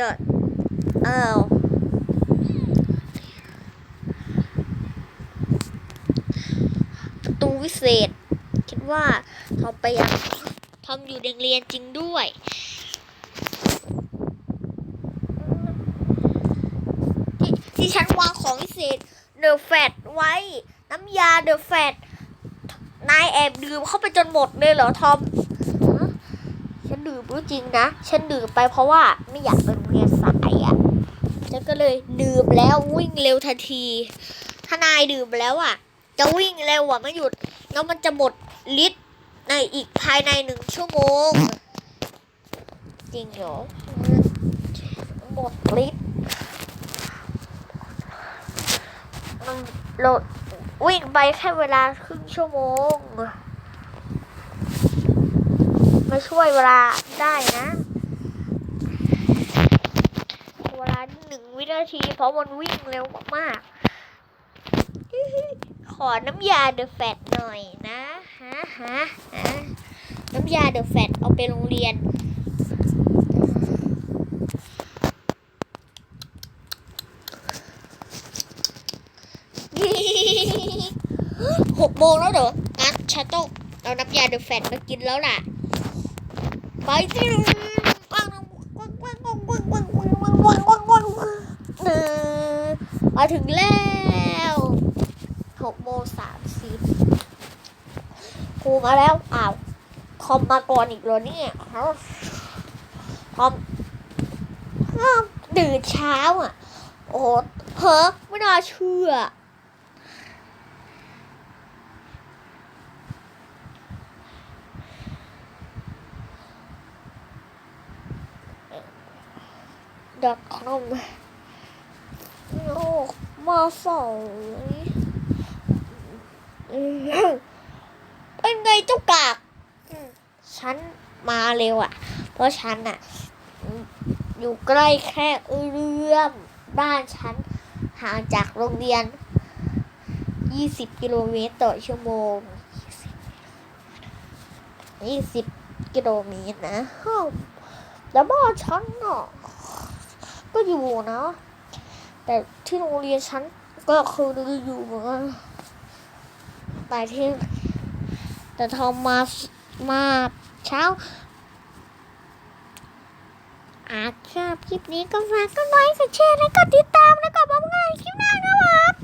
god อ้ประตูวิเศษ คิดว่าทอมไปยัทำอยู่โรงเรียนจริงด้วยที่ที่ฉันวางของวิเศษเดอะแฟตไว้ น้ำยาเดอะแฟตนายแอบดื่มเข้าไปจนหมดเลยเหรอทอม ดื่มรู้จริงนะ ฉันดื่มไปเพราะว่าไม่อยากไปโรงเรียนสายอะ่ะฉันก็เลยดื่มแล้ววิ่งเร็วทันที ถ้านายดื่มแล้วอะ จะวิ่งเร็วอะไม่หยุด แล้วมันจะหมดลิตรในอีกภายในหนึ่งชั่วโมง จริงเหรอหมดลิตรมันเราวิ่งไปแค่เวลาครึ่งชั่วโมง มาช่วยเวลาได้นะ เวลาหนึ่งวินาที เพราะมันวิ่งเร็วมากๆ ขอน้ำยาเดอะแฟตหน่อยนะฮะฮะฮะน้ำยาเดอะแฟตเอาไปโรงเรียนหกโมงแล้วเหรองั้นฉันต้องเอาน้ำยาเดอะแฟตมากินแล้วล่ะ ไปสิเออมาถึงแล้วหกโมงสามสิบครูมาแล้วอ้าวคอมมาก่อนอีกเหรอเนี่ยคอมอ้าวตื่นเช้าอะ โอ้โหเฮ้ไม่น่าเชื่อ ดอทคอมโลกมาสองเป็นไงเจ้ากากฉันมาเร็วอะ เพราะฉันอะ อยู่ใกล้แค่เอื้อมบ้านฉันห่างจากโรงเรียน 20 กิโลเมตรต่อชั่วโมง 20 กิโลเมตรนะแล้วบ้านฉันอะ ก็อยู่นะ แต่ที่โรงเรียนฉันก็คืออยู่เหมือนกันแต่ที่แต่ทอมมามาเช้าอาชอบคลิปนี้ก็ฝากก็ไลค์กดแชร์แล้วก็ติดตามแล้วก็บอกงานคลิปหน้านะครับ